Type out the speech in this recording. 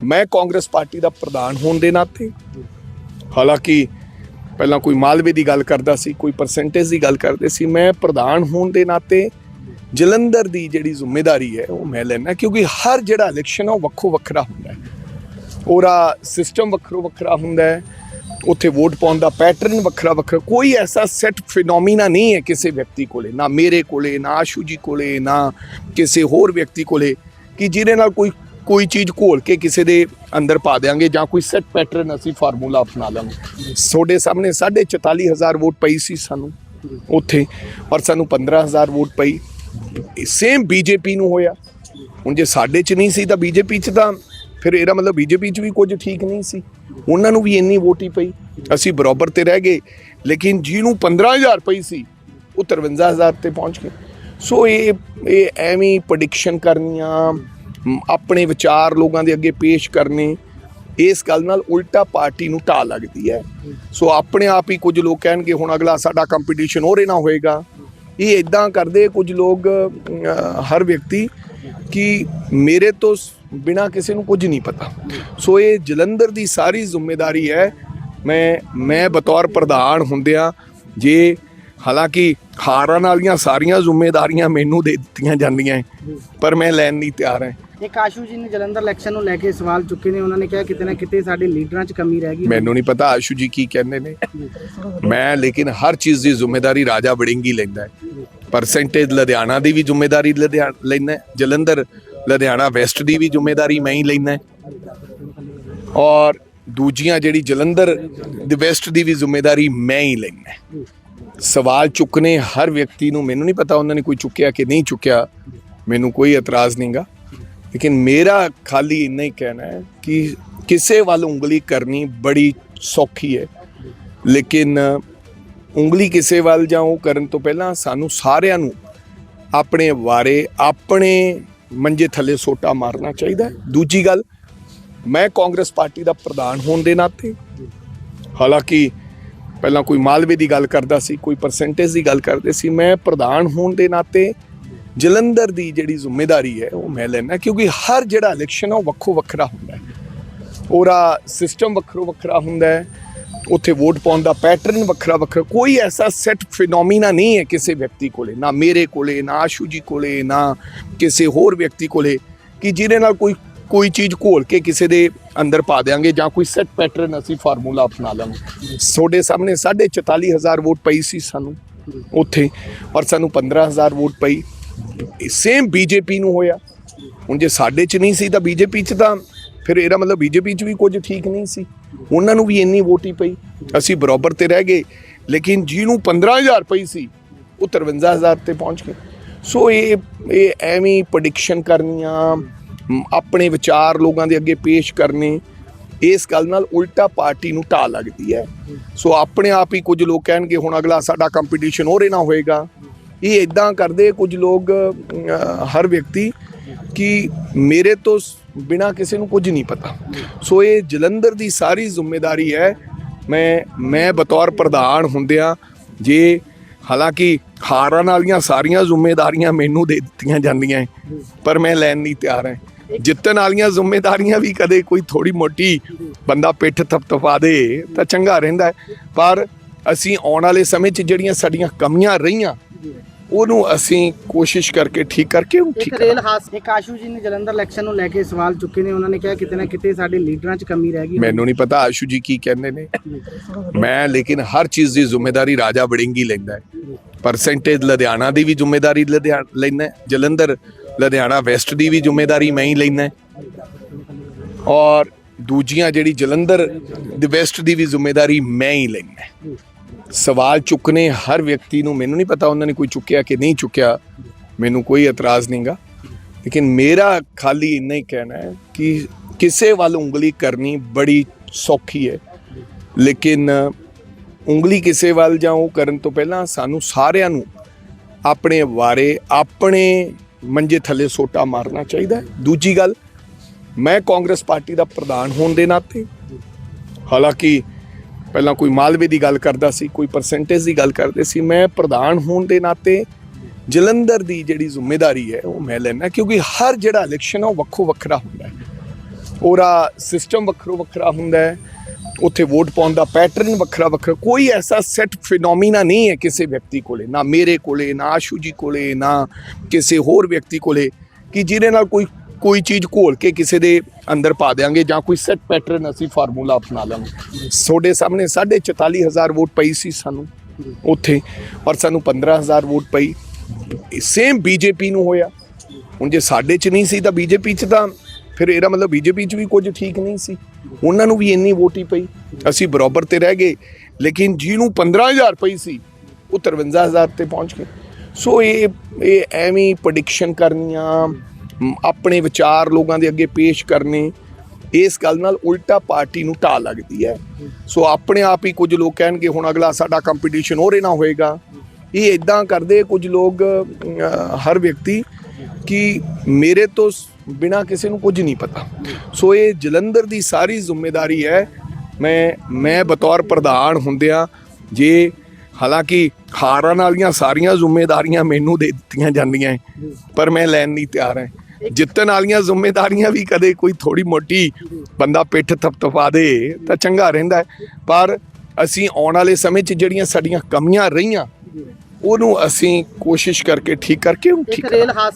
ਮੈਂ ਕਾਂਗਰਸ ਪਾਰਟੀ ਦਾ ਪ੍ਰਧਾਨ ਹੋਣ ਦੇ ਨਾਤੇ, ਹਾਲਾਂਕਿ ਪਹਿਲਾਂ ਕੋਈ ਮਾਲਵੇ ਦੀ ਗੱਲ ਕਰਦਾ ਸੀ, ਕੋਈ ਪਰਸੈਂਟੇਜ ਦੀ ਗੱਲ ਕਰਦੇ ਸੀ, ਮੈਂ ਪ੍ਰਧਾਨ ਹੋਣ ਦੇ ਨਾਤੇ ਜਲੰਧਰ ਦੀ ਜਿਹੜੀ ਜ਼ਿੰਮੇਵਾਰੀ ਹੈ, ਉਹ ਮੈਂ ਲੈਣਾ ਕਿਉਂਕਿ ਹਰ ਜਿਹੜਾ ਇਲੈਕਸ਼ਨ ਹੈ ਉਹ ਵੱਖੋ ਵੱਖਰਾ ਹੁੰਦਾ ਹੈ। ਉਹਦਾ ਸਿਸਟਮ ਵੱਖਰੋ ਵੱਖਰਾ ਹੁੰਦਾ ਹੈ, ਉੱਥੇ ਵੋਟ ਪਾਉਣ ਦਾ ਪੈਟਰਨ ਵੱਖਰਾ ਵੱਖਰਾ, ਕੋਈ ਐਸਾ ਸੈਟ ਫਿਨੋਮੀਨਾ ਨਹੀਂ ਹੈ ਕਿਸੇ ਵਿਅਕਤੀ ਕੋਲੇ, ਨਾ ਮੇਰੇ ਕੋਲੇ, ਨਾ ਆਸ਼ੂ ਜੀ ਕੋਲੇ, ਨਾ ਕਿਸੇ ਹੋਰ ਵਿਅਕਤੀ ਕੋਲੇ, ਕਿ ਜਿਹਦੇ ਨਾਲ ਕੋਈ ਕੋਈ ਚੀਜ਼ ਘੋਲ ਕੇ ਕਿਸੇ ਦੇ ਅੰਦਰ ਪਾ ਦੇਾਂਗੇ ਜਾਂ ਕੋਈ ਸੈੱਟ ਪੈਟਰਨ ਅਸੀਂ ਫਾਰਮੂਲਾ ਅਪਣਾ ਲਾਂਗੇ। ਤੁਹਾਡੇ ਸਾਹਮਣੇ 44000 ਵੋਟ ਪਈ ਸੀ ਸਾਨੂੰ ਉੱਥੇ ਔਰ ਸਾਨੂੰ 15000 ਵੋਟ ਪਈ। ਸੇਮ ਬੀਜੇਪੀ ਨੂੰ ਹੋਇਆ। ਹੁਣ ਜੇ ਸਾਡੇ ਚ ਨਹੀਂ ਸੀ ਤਾਂ ਬੀਜੇਪੀ ਚ ਤਾਂ ਫਿਰ ਇਹਦਾ ਮਤਲਬ ਬੀਜੇਪੀ ਚ ਵੀ ਕੁਝ ਠੀਕ ਨਹੀਂ ਸੀ। ਉਹਨਾਂ ਨੂੰ ਵੀ ਇੰਨੀ ਵੋਟ ਹੀ ਪਈ। ਅਸੀਂ ਬਰਾਬਰ ਤੇ ਰਹਿ ਗਏ, ਲੇਕਿਨ ਜਿਹਨੂੰ 15000 ਪਈ ਸੀ, ਉਹ 53000 ਤੇ ਪਹੁੰਚ ਗਏ। ਸੋ ਇਹ ਇਹ ਐਵੇਂ ਪ੍ਰੈਡਿਕਸ਼ਨ ਕਰਨੀਆਂ ਆਪਣੇ ਵਿਚਾਰ ਲੋਕਾਂ ਦੇ ਅੱਗੇ ਪੇਸ਼ ਕਰਨੇ ਇਸ ਗੱਲ ਨਾਲ ਉਲਟਾ ਪਾਰਟੀ ਨੂੰ ਢਾ ਲੱਗਦੀ ਹੈ। ਸੋ ਆਪਣੇ ਆਪ ਹੀ ਕੁਝ ਲੋਕ ਕਹਿਣਗੇ ਹੁਣ ਅਗਲਾ ਸਾਡਾ ਕੰਪੀਟੀਸ਼ਨ ਹੋ ਨਾ ਹੋਏਗਾ। ਇਹ ਇਦਾਂ ਕਰਦੇ ਕੁਝ ਲੋਕ ਹਰ ਵਿਅਕਤੀ ਕਿ ਮੇਰੇ ਤੋਂ ਬਿਨਾ ਕਿਸੇ ਨੂੰ ਕੁਝ ਨਹੀਂ ਪਤਾ। ਸੋ ਇਹ ਜਲੰਧਰ ਦੀ ਸਾਰੀ ਜ਼ਿੰਮੇਵਾਰੀ ਹੈ। ਮੈਂ ਮੈਂ ਬਤੌਰ ਪ੍ਰਧਾਨ ਹੁੰਦਿਆਂ ਜੇ ਹਾਲਾਂਕਿ ਹਾਰਨ ਵਾਲੀਆਂ ਸਾਰੀਆਂ ਜ਼ਿੰਮੇਵਾਰੀਆਂ ਮੈਨੂੰ ਦੇ ਦਿੱਤੀਆਂ ਜਾਂਦੀਆਂ ਹੈ, ਪਰ ਮੈਂ ਲੈਣ ਨਹੀਂ ਤਿਆਰ ਹਾਂ। ਇੱਕ ਆਸ਼ੂ ਜੀ ਨੇ ਜਲੰਧਰ ਇਲੈਕਸ਼ਨ ਨੂੰ ਲੈ ਕੇ ਸਵਾਲ ਚੁੱਕੇ ਨੇ। ਉਹਨਾਂ ਨੇ ਕਿਹਾ ਕਿਤੇ ਨਾ ਕਿਤੇ ਸਾਡੇ ਲੀਡਰਾਂ 'ਚ ਕਮੀ ਰਹਿ ਗਈ ਮੈਨੂੰ ਨਹੀਂ ਪਤਾ ਆਸ਼ੂ ਜੀ ਕੀ ਕਹਿੰਦੇ ਨੇ। ਮੈਂ ਲੇਕਿਨ ਹਰ ਚੀਜ਼ ਦੀ ਜ਼ਿੰਮੇਵਾਰੀ ਰਾਜਾ ਵੜਿੰਗੀ ਲੈਂਦਾ ਹੈ। ਪਰਸੈਂਟੇਜ ਲੁਧਿਆਣਾ ਦੀ ਵੀ ਜ਼ਿੰਮੇਵਾਰੀ ਲੁਧਿਆਣਾ ਲੈਂਦਾ ਜਲੰਧਰ, ਲੁਧਿਆਣਾ ਵੈਸਟ ਦੀ ਵੀ ਜ਼ਿੰਮੇਵਾਰੀ ਮੈਂ ਹੀ ਲੈਂਦਾ ਔਰ ਦੂਜੀਆਂ ਜਿਹੜੀ ਜਲੰਧਰ ਦੀ ਵੈਸਟ ਦੀ ਵੀ ਜ਼ਿੰਮੇਵਾਰੀ ਮੈਂ ਹੀ ਲੈਂਦਾ ਸਵਾਲ ਚੁੱਕਨੇ ਹਰ ਵਿਅਕਤੀ ਨੂੰ ਮੈਨੂੰ ਨਹੀਂ ਪਤਾ ਉਹਨਾਂ ਨੇ ਕੋਈ ਚੁੱਕਿਆ ਕਿ ਨਹੀਂ ਚੁੱਕਿਆ। ਮੈਨੂੰ ਕੋਈ ਇਤਰਾਜ਼ ਨਹੀਂਗਾ ਲੇਕਿਨ ਮੇਰਾ ਖਾਲੀ ਇੰਨਾ ਹੀ ਕਹਿਣਾ ਹੈ ਕਿ ਕਿਸੇ ਵੱਲ ਉਂਗਲੀ ਕਰਨੀ ਬੜੀ ਸੌਖੀ ਹੈ। ਲੇਕਿਨ ਉਂਗਲੀ ਕਿਸੇ ਵੱਲ ਜਾਂ ਉਹ ਕਰਨ ਤੋਂ ਪਹਿਲਾਂ ਸਾਨੂੰ ਸਾਰਿਆਂ ਨੂੰ ਆਪਣੇ ਵਾਰੇ, ਆਪਣੇ ਮੰਜੇ ਥੱਲੇ ਸੋਟਾ ਮਾਰਨਾ ਚਾਹੀਦਾ ਦੂਜੀ ਗੱਲ, ਮੈਂ ਕਾਂਗਰਸ ਪਾਰਟੀ ਦਾ ਪ੍ਰਧਾਨ ਹੋਣ ਦੇ ਨਾਤੇ, ਹਾਲਾਂਕਿ ਪਹਿਲਾਂ ਕੋਈ ਮਾਲਵੇ ਦੀ ਗੱਲ ਕਰਦਾ ਸੀ, ਕੋਈ ਪਰਸੈਂਟੇਜ ਦੀ ਗੱਲ ਕਰਦੇ ਸੀ, ਮੈਂ ਪ੍ਰਧਾਨ ਹੋਣ ਦੇ ਨਾਤੇ ਜਲੰਧਰ ਦੀ ਜਿਹੜੀ ਜ਼ਿੰਮੇਵਾਰੀ ਹੈ, ਉਹ ਮੈਂ ਲੈਣਾ ਕਿਉਂਕਿ ਹਰ ਜਿਹੜਾ ਇਲੈਕਸ਼ਨ ਹੈ ਉਹ ਵੱਖੋ ਵੱਖਰਾ ਹੁੰਦਾ ਹੈ। ਉਹਦਾ ਸਿਸਟਮ ਵੱਖਰੋ ਵੱਖਰਾ ਹੁੰਦਾ ਹੈ। ਉੱਥੇ ਵੋਟ ਪਾਉਣ ਦਾ ਪੈਟਰਨ ਵੱਖਰਾ ਵੱਖਰਾ, ਕੋਈ ਐਸਾ ਸੈਟ ਫਿਨੋਮੀਨਾ ਨਹੀਂ ਹੈ ਕਿਸੇ ਵਿਅਕਤੀ ਕੋਲੇ, ਨਾ ਮੇਰੇ ਕੋਲੇ, ਨਾ ਆਸ਼ੂ ਜੀ ਕੋਲੇ, ਨਾ ਕਿਸੇ ਹੋਰ ਵਿਅਕਤੀ ਕੋਲੇ, ਕਿ ਜਿਹਦੇ ਨਾਲ ਕੋਈ ਕੋਈ ਚੀਜ਼ ਘੋਲ ਕੇ ਕਿਸੇ ਦੇ ਅੰਦਰ ਪਾ ਦੇਾਂਗੇ ਜਾਂ ਕੋਈ ਸੈੱਟ ਪੈਟਰਨ ਅਸੀਂ ਫਾਰਮੂਲਾ ਅਪਣਾ ਲਾਂਗੇ। ਤੁਹਾਡੇ ਸਾਹਮਣੇ 44000 ਵੋਟ ਪਈ ਸੀ ਸਾਨੂੰ, ਉੱਥੇ, ਔਰ ਸਾਨੂੰ 15000 ਵੋਟ ਪਈ। ਸੇਮ ਬੀਜੇਪੀ ਨੂੰ ਹੋਇਆ। ਹੁਣ ਜੇ ਸਾਡੇ ਚ ਨਹੀਂ ਸੀ ਤਾਂ ਬੀਜੇਪੀ ਚ ਤਾਂ ਫਿਰ ਇਹਦਾ ਮਤਲਬ ਬੀਜੇਪੀ ਚ ਵੀ ਕੁਝ ਠੀਕ ਨਹੀਂ ਸੀ। ਉਹਨਾਂ ਨੂੰ ਵੀ ਇੰਨੀ ਵੋਟ ਹੀ ਪਈ। ਅਸੀਂ ਬਰਾਬਰ ਤੇ ਰਹਿ ਗਏ, ਲੇਕਿਨ ਜਿਹਨੂੰ 15000 ਪਈ ਸੀ, ਉਹ 53000 ਤੇ ਪਹੁੰਚ ਗਏ ਸੋ ਇਹ ਇਹ ਐਵੇਂ ਪ੍ਰੈਡਿਕਸ਼ਨ ਕਰਨੀਆਂ ਆਪਣੇ ਵਿਚਾਰ ਲੋਕਾਂ ਦੇ ਅੱਗੇ ਪੇਸ਼ ਕਰਨੇ, ਇਸ ਗੱਲ ਨਾਲ ਉਲਟਾ ਪਾਰਟੀ ਨੂੰ ਢਾ ਲੱਗਦੀ ਹੈ। ਸੋ ਆਪਣੇ ਆਪ ਹੀ ਕੁਝ ਲੋਕ ਕਹਿਣਗੇ, ਹੁਣ ਅਗਲਾ ਸਾਡਾ ਕੰਪੀਟੀਸ਼ਨ ਹੋ ਨਾ ਹੋਏਗਾ। ਇਹ ਇਦਾਂ ਕਰਦੇ ਕੁਝ ਲੋਕ ਹਰ ਵਿਅਕਤੀ ਕਿ ਮੇਰੇ ਤੋਂ ਬਿਨਾ ਕਿਸੇ ਨੂੰ ਕੁਝ ਨਹੀਂ ਪਤਾ। ਸੋ ਇਹ ਜਲੰਧਰ ਦੀ ਸਾਰੀ ਜ਼ਿੰਮੇਵਾਰੀ ਹੈ। ਮੈਂ ਮੈਂ ਬਤੌਰ ਪ੍ਰਧਾਨ ਹੁੰਦਿਆਂ ਜੇ ਹਾਲਾਂਕਿ ਹਾਰਨ ਵਾਲੀਆਂ ਸਾਰੀਆਂ ਜ਼ਿੰਮੇਵਾਰੀਆਂ ਮੈਨੂੰ ਦੇ ਦਿੱਤੀਆਂ ਜਾਂਦੀਆਂ ਹੈ, ਪਰ ਮੈਂ ਲੈਣ ਨਹੀਂ ਤਿਆਰ ਹਾਂ। ਜਿੱਤਣ ਵਾਲੀਆਂ ਜ਼ਿੰਮੇਵਾਰੀਆਂ ਵੀ ਕਦੇ ਕੋਈ ਥੋੜੀ ਮੋਟੀ ਬੰਦਾ ਪਿੱਠ ਥਪਥਪਾ ਦੇ ਤਾਂ ਚੰਗਾ ਰਹਿੰਦਾ ਪਰ ਅਸੀਂ ਆਉਣ ਵਾਲੇ ਸਮੇਂ 'ਚ ਜਿਹੜੀਆਂ ਸਾਡੀਆਂ ਕਮੀਆਂ ਰਹੀਆਂ ਉਹਨੂੰ ਅਸੀਂ ਕੋਸ਼ਿਸ਼ ਕਰਕੇ ਠੀਕ ਕਰਕੇ ਉਹਨੂੰ ਠੀਕ ਇੱਕ ਕਰਾਂਗੇ। ਹਾਸ ਇੱਕ ਆਸ਼ੂ ਜੀ ਨੇ ਜਲੰਧਰ ਇਲੈਕਸ਼ਨ ਨੂੰ ਲੈ ਕੇ ਸਵਾਲ ਚੁੱਕੇ ਨੇ ਉਹਨਾਂ ਨੇ ਕਿਹਾ ਕਿਤੇ ਨਾ ਕਿਤੇ ਸਾਡੇ ਲੀਡਰਾਂ 'ਚ ਕਮੀ ਰਹਿ ਗਈ ਮੈਨੂੰ ਨਹੀਂ ਪਤਾ ਆਸ਼ੂ ਜੀ ਕੀ ਕਹਿੰਦੇ ਨੇ। ਮੈਂ ਲੇਕਿਨ ਹਰ ਚੀਜ਼ ਦੀ ਜ਼ਿੰਮੇਵਾਰੀ ਰਾਜਾ ਵੜਿੰਗੀ ਲੈਂਦਾ ਹੈ। ਪਰਸੈਂਟੇਜ ਲੁਧਿਆਣਾ ਦੀ ਵੀ ਜ਼ਿੰਮੇਵਾਰੀ ਲੁਧਿਆਣਾ ਲੈਂਦਾ ਹੈ। ਜਲੰਧਰ ਲੁਧਿਆਣਾ ਵੈਸਟ ਦੀ ਵੀ ਜ਼ਿੰਮੇਵਾਰੀ ਮੈਂ ਹੀ ਲੈਂਦਾ ਹੈ। ਔਰ ਦੂਜੀਆਂ ਜਿਹੜੀ ਜਲੰਧਰ ਦੀ ਵੈਸਟ ਦੀ ਵੀ ਜ਼ਿੰਮੇਵਾਰੀ ਮੈਂ ਹੀ ਲੈਂਦਾ ਹੈ। ਸਵਾਲ ਚੁੱਕਨੇ ਹਰ ਵਿਅਕਤੀ ਨੂੰ ਮੈਨੂੰ ਨਹੀਂ ਪਤਾ ਉਹਨਾਂ ਨੇ ਕੋਈ ਚੁੱਕਿਆ ਕਿ ਨਹੀਂ ਚੁੱਕਿਆ। ਮੈਨੂੰ ਕੋਈ ਇਤਰਾਜ਼ ਨਹੀਂਗਾ ਲੇਕਿਨ ਮੇਰਾ ਖਾਲੀ ਇੰਨਾ ਹੀ ਕਹਿਣਾ ਹੈ ਕਿ ਕਿਸੇ ਵੱਲ ਉਂਗਲੀ ਕਰਨੀ ਬੜੀ ਸੌਖੀ ਹੈ। ਲੇਕਿਨ ਉਂਗਲੀ ਕਿਸੇ ਵੱਲ ਜਾਂ ਉਹ ਕਰਨ ਤੋਂ ਪਹਿਲਾਂ ਸਾਨੂੰ ਸਾਰਿਆਂ ਨੂੰ ਆਪਣੇ ਵਾਰੇ ਆਪਣੇ ਮੰਜੇ ਥੱਲੇ ਸੋਟਾ ਮਾਰਨਾ ਚਾਹੀਦਾ ਦੂਜੀ ਗੱਲ, ਮੈਂ ਕਾਂਗਰਸ ਪਾਰਟੀ ਦਾ ਪ੍ਰਧਾਨ ਹੋਣ ਦੇ ਨਾਤੇ, ਹਾਲਾਂਕਿ ਪਹਿਲਾਂ ਕੋਈ ਮਾਲਵੇ ਦੀ ਗੱਲ ਕਰਦਾ ਸੀ, ਕੋਈ ਪਰਸੈਂਟੇਜ ਦੀ ਗੱਲ ਕਰਦੇ ਸੀ। ਮੈਂ ਪ੍ਰਧਾਨ ਹੋਣ ਦੇ ਨਾਤੇ ਜਲੰਧਰ ਦੀ ਜਿਹੜੀ ਜ਼ਿੰਮੇਵਾਰੀ ਹੈ, ਉਹ ਮੈਂ ਲੈਣਾ ਕਿਉਂਕਿ ਹਰ ਜਿਹੜਾ ਇਲੈਕਸ਼ਨ ਹੈ ਉਹ ਵੱਖੋ ਵੱਖਰਾ ਹੁੰਦਾ ਹੈ। ਉਹਦਾ ਸਿਸਟਮ ਵੱਖਰੋ ਵੱਖਰਾ ਹੁੰਦਾ ਹੈ। ਉੱਥੇ ਵੋਟ ਪਾਉਣ ਦਾ ਪੈਟਰਨ ਵੱਖਰਾ ਵੱਖਰਾ, ਕੋਈ ਐਸਾ ਸੈੱਟ ਫਿਨੋਮੀਨਾ ਨਹੀਂ ਹੈ ਕਿਸੇ ਵਿਅਕਤੀ ਕੋਲੇ, ਨਾ ਮੇਰੇ ਕੋਲੇ, ਨਾ ਆਸ਼ੂ ਜੀ ਕੋਲੇ, ਨਾ ਕਿਸੇ ਹੋਰ ਵਿਅਕਤੀ ਕੋਲੇ, ਕਿ ਜਿਹਦੇ ਨਾਲ ਕੋਈ ਕੋਈ ਚੀਜ਼ ਘੋਲ ਕੇ ਕਿਸੇ ਦੇ ਅੰਦਰ ਪਾ ਦੇਾਂਗੇ ਜਾਂ ਕੋਈ ਸੈੱਟ ਪੈਟਰਨ ਅਸੀਂ ਫਾਰਮੂਲਾ ਅਪਣਾ ਲਾਂਗੇ। ਤੁਹਾਡੇ ਸਾਹਮਣੇ 44000 ਵੋਟ ਪਈ ਸੀ ਸਾਨੂੰ ਉੱਥੇ ਔਰ ਸਾਨੂੰ 15000 ਵੋਟ ਪਈ। ਸੇਮ ਬੀਜੇਪੀ ਨੂੰ ਹੋਇਆ। ਹੁਣ ਜੇ ਸਾਡੇ ਚ ਨਹੀਂ ਸੀ ਤਾਂ ਬੀਜੇਪੀ ਚ ਤਾਂ ਫਿਰ ਇਹਦਾ ਮਤਲਬ ਬੀਜੇਪੀ ਚ ਵੀ ਕੁਝ ਠੀਕ ਨਹੀਂ ਸੀ। ਉਹਨਾਂ ਨੂੰ ਵੀ ਇੰਨੀ ਵੋਟ ਹੀ ਪਈ। ਅਸੀਂ ਬਰਾਬਰ ਤੇ ਰਹਿ ਗਏ। ਲੇਕਿਨ ਜਿਹਨੂੰ 15000 ਪਈ ਸੀ, ਉਹ 53000 ਤੇ ਪਹੁੰਚ ਗਏ। ਸੋ ਇਹ ਇਹ ਐਵੇਂ ਪ੍ਰੈਡਿਕਸ਼ਨ ਕਰਨੀਆਂ ਆਪਣੇ ਵਿਚਾਰ ਲੋਕਾਂ ਦੇ ਅੱਗੇ ਪੇਸ਼ ਕਰਨੇ ਇਸ ਗੱਲ ਨਾਲ ਉਲਟਾ ਪਾਰਟੀ ਨੂੰ ਢਾਹ ਲੱਗਦੀ ਹੈ। ਸੋ ਆਪਣੇ ਆਪ ਹੀ ਕੁਝ ਲੋਕ ਕਹਿਣਗੇ ਹੁਣ ਅਗਲਾ ਸਾਡਾ ਕੰਪੀਟੀਸ਼ਨ ਹੋਰ ਨਾ ਹੋਏਗਾ। ਇਹ ਇਦਾਂ ਕਰਦੇ ਕੁਝ ਲੋਕ ਹਰ ਵਿਅਕਤੀ ਕਿ ਮੇਰੇ ਤੋਂ ਬਿਨਾ ਕਿਸੇ ਨੂੰ ਕੁਝ ਨਹੀਂ ਪਤਾ। ਸੋ ਇਹ ਜਲੰਧਰ ਦੀ ਸਾਰੀ ਜ਼ਿੰਮੇਵਾਰੀ ਹੈ। ਮੈਂ ਮੈਂ ਬਤੌਰ ਪ੍ਰਧਾਨ ਹੁੰਦਿਆਂ ਜੇ ਹਾਲਾਂਕਿ ਹਾਰਾਂ ਵਾਲੀਆਂ ਸਾਰੀਆਂ ਜ਼ਿੰਮੇਵਾਰੀਆਂ ਮੈਨੂੰ ਦੇ ਦਿੱਤੀਆਂ ਜਾਂਦੀਆਂ ਹੈ, ਪਰ ਮੈਂ ਲੈਣ ਨਹੀਂ ਤਿਆਰ ਹਾਂ। ਜਿੱਤਣ ਵਾਲੀਆਂ ਜ਼ਿੰਮੇਵਾਰੀਆਂ ਵੀ ਕਦੇ ਕੋਈ ਥੋੜੀ ਮੋਟੀ ਬੰਦਾ ਪਿੱਠ ਥਪਥਪਾ ਦੇ ਤਾਂ ਚੰਗਾ ਰਹਿੰਦਾ ਹੈ। ਪਰ ਅਸੀਂ ਆਉਣ ਵਾਲੇ ਸਮੇਂ 'ਚ ਜਿਹੜੀਆਂ ਸਾਡੀਆਂ ਕਮੀਆਂ ਰਹੀਆਂ ਉਹਨੂੰ ਅਸੀਂ ਕੋਸ਼ਿਸ਼ ਕਰਕੇ ਠੀਕ ਕਰਕੇ ਉਹਨੂੰ ਠੀਕ ਕਰਾਂਗੇ